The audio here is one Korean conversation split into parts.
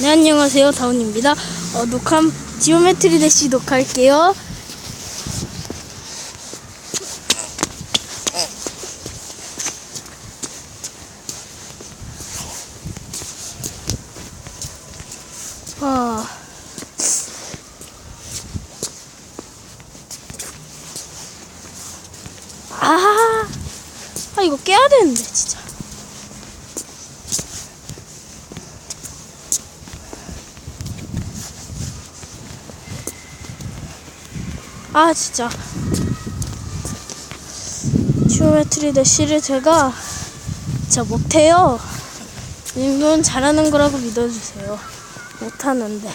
네 안녕하세요 다운입니다. 어, 녹화 지오메트리 대시 녹화할게요. 아. 아, 아 이거 깨야 되는데 진짜. 아 진짜. 지오메트리 대시를 제가 진짜 못해요. 이건 잘하는 거라고 믿어주세요. 못하는데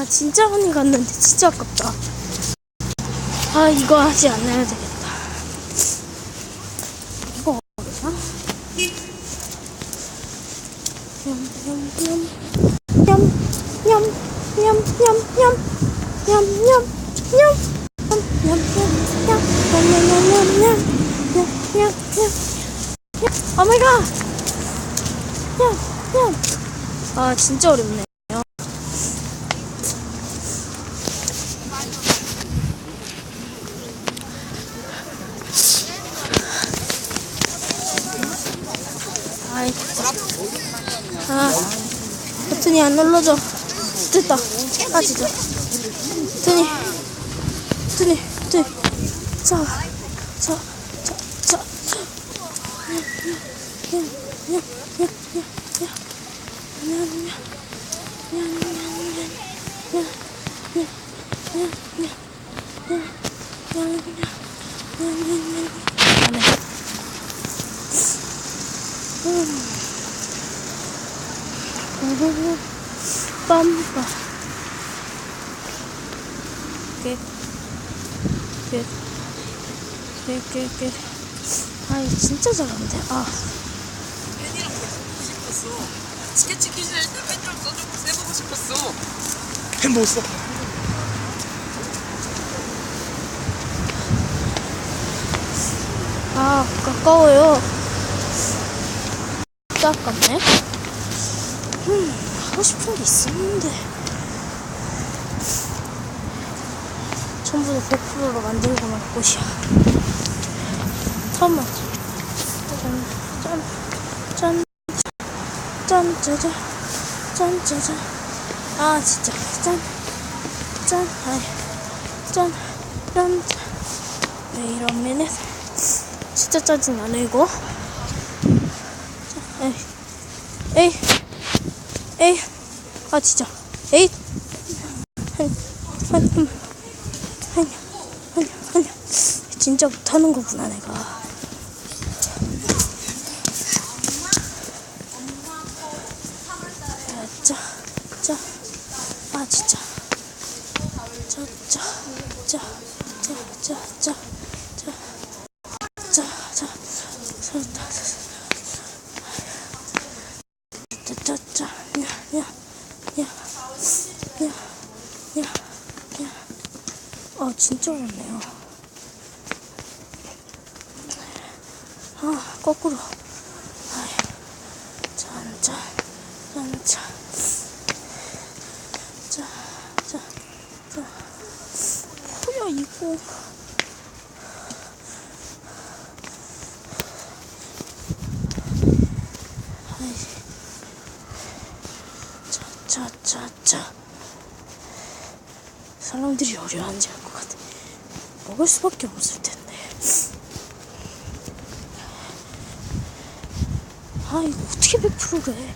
아 진짜 많이 갔는데 진짜 아깝다 아 이거 하지 않아야 되겠다 이거? 오마이 갓! 아 진짜 어렵네 아이 아 버튼이 안 눌러져 됐다. 아 진짜 버튼이 버튼이 버튼이 자자 자자 빰빰 끝 끝. 끝. 아, 이거 진짜 잘하는데? 아, 펜이랑 보고 싶었어. 스케치 기준일 때 펜좀 써주고 써보고 싶었어. 펜못 써. 아, 가까워요. 진짜 아깝네. 음, 하고 싶은 게 있었는데. 전부 다 100%로 만들고 말 곳이야. 잠깐만. 짠, 짠, 짠, 짠, 짜잔, 짠, 짜잔. 아, 진짜. 짠, 짠, 아이, 짠, 짠, 짠. 왜 이러면은. 진짜 짜증나네 이거 자, 에이 에이 에이 아 진짜 에이 한 한 한 한 한 한 진짜 못하는 거구나 내가 자자아 진짜 자자자자자자자 자, 자, 자, 자, 자, 자, 자, 야, 야, 야, 야, 야, 야. 아, 진짜 어렵네요. 아, 거꾸로. 아이, 짠, 짠, 짠, 짠. 자, 자, 자. 뭐야, 이거. 자자자자 사람들이 어려워하는지 알 것 같아 먹을 수밖에 없을 텐데. 아 이거 어떻게 100%래?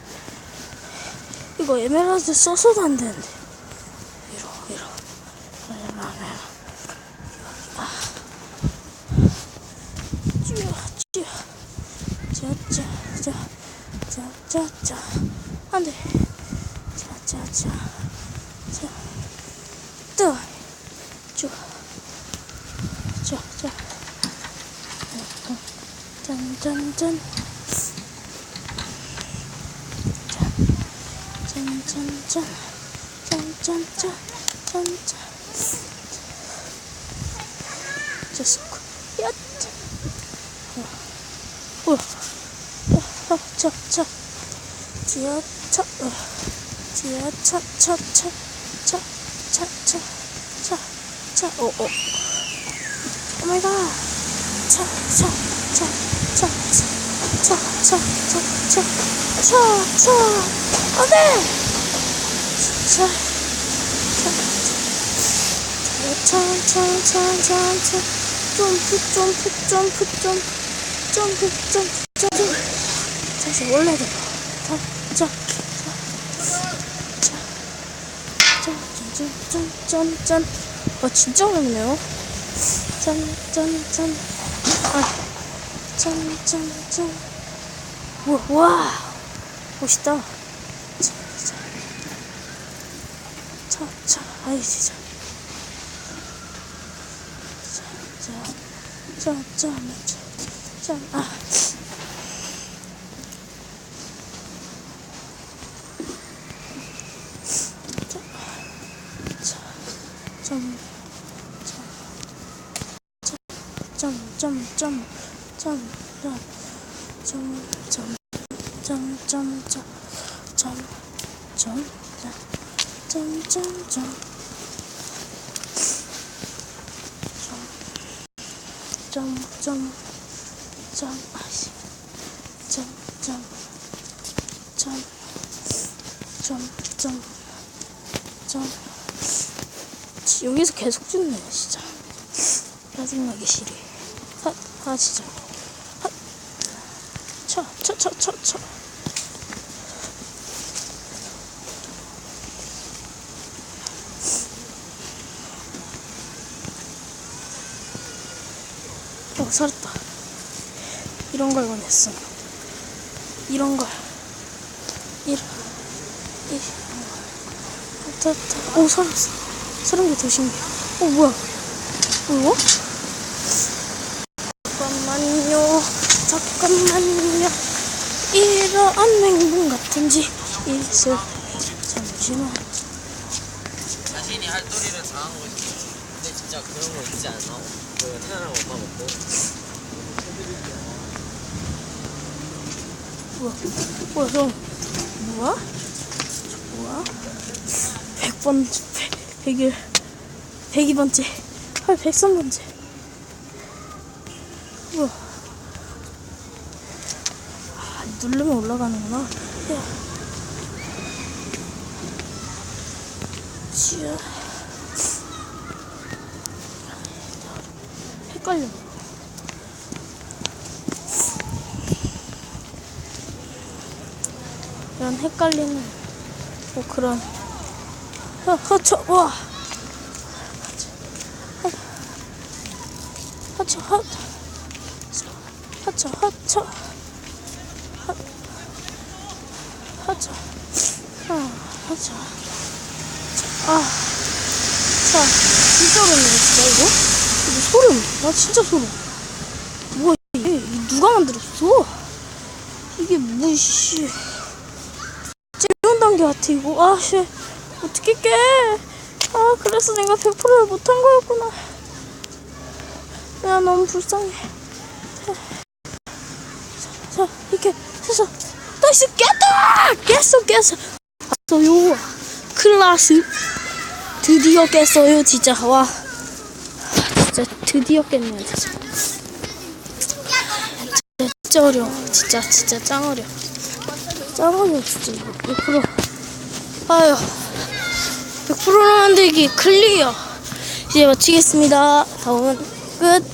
이거 에메랄드 써서도 안 되는데. 이러 이러. 짜짜짜. 짜짜짜. 안 돼. 짜짜짜. 자. 뜨. 쭉. 자, 자. 짠, 짠, 짠. 짠, 짠, 짠. 짠, 짠, 짠. 짠, 짠. 자, 스쿠. 야, 짜. 어. 어. 아, 차, 차. 지하, 차. 어. 지하, 차, 차, 차. 차, 차, 차. 차, 차. 어, 어. 오 마이 갓. 차, 차, 차, 차, 차, 차, 차, 차, 차, 차. 안 돼! 차, 차, 차, 차, 차, 차, 차, 차. 점프, 점프, 점프, 점프, 점프, 점프, 점프. 다시 원래대로. 자, 자, 자, 자, 짠, 짠, 짠, 짠. 아, 진짜 어렵네요. 짠, 짠, 짠. 아, 짠, 짠, 짠. 우와, 와, 멋있다. 자, 자, 차, 차, 아이, 진짜. 자, 자, 짠, 짠, 짠, 짠, 아. 자, 자, 짠. 점, 점, 점, 점, 점, 점, 점, 점, 점, 점, 점, 점, 점, 점, 점, 점, 점, 점, 아씨, 점, 점, 점, 점, 점, 점. 여기서 계속 죽네, 진짜. 짜증나기 싫어. 하, 아 진짜. 하, 쳐, 쳐, 쳐, 쳐, 쳐. 어, 살았다. 이런 걸 원했어. 이런 걸. 이런. 이. 됐다. 오, 살았어. 사는 게더 신기해. 어, 뭐야. 어? 잠깐만요. 잠깐만요. 이러한 행동 같은지 있을 잠시만. 자신이 할 도리를 당한 거지. 근데 진짜 그런 거 있지 않아? 그 태어난 엄마 먹고. 뭐야? 뭐야? 저 뭐야? 뭐야? 100번 100, 100일 102번째. 헐 103번째. 뭐야? 아, 누르면 올라가는구나. 야. 지야. 헷갈려. 이런 헷갈리는 뭐 그런 허, 허쳐 와 허쳐 허 허쳐 허쳐 허 허쳐 아 허쳐 아자 진짜로네 진짜 이거? 이거 소름. 나 진짜 소름. 뭐야 이게? 누가 만들었어? 이게 뭐씨. 찌른 단계 같아 이거. 아 씨. 어떻게 깨? 아 그래서 내가 100%를 못한 거였구나. 야 너무 불쌍해. 자, 자 이렇게 나이스 깼다! 깼어 깼어 왔어요. 클라스 드디어 깼어요 진짜. 와. 진짜 드디어 깼네요 진짜. 진짜 어려워. 진짜 진짜 짱 어려워. 짱 어려워 진짜. 이거 100% 아유 100% 만들기. 클리어 이제 마치겠습니다. 다음은 끝.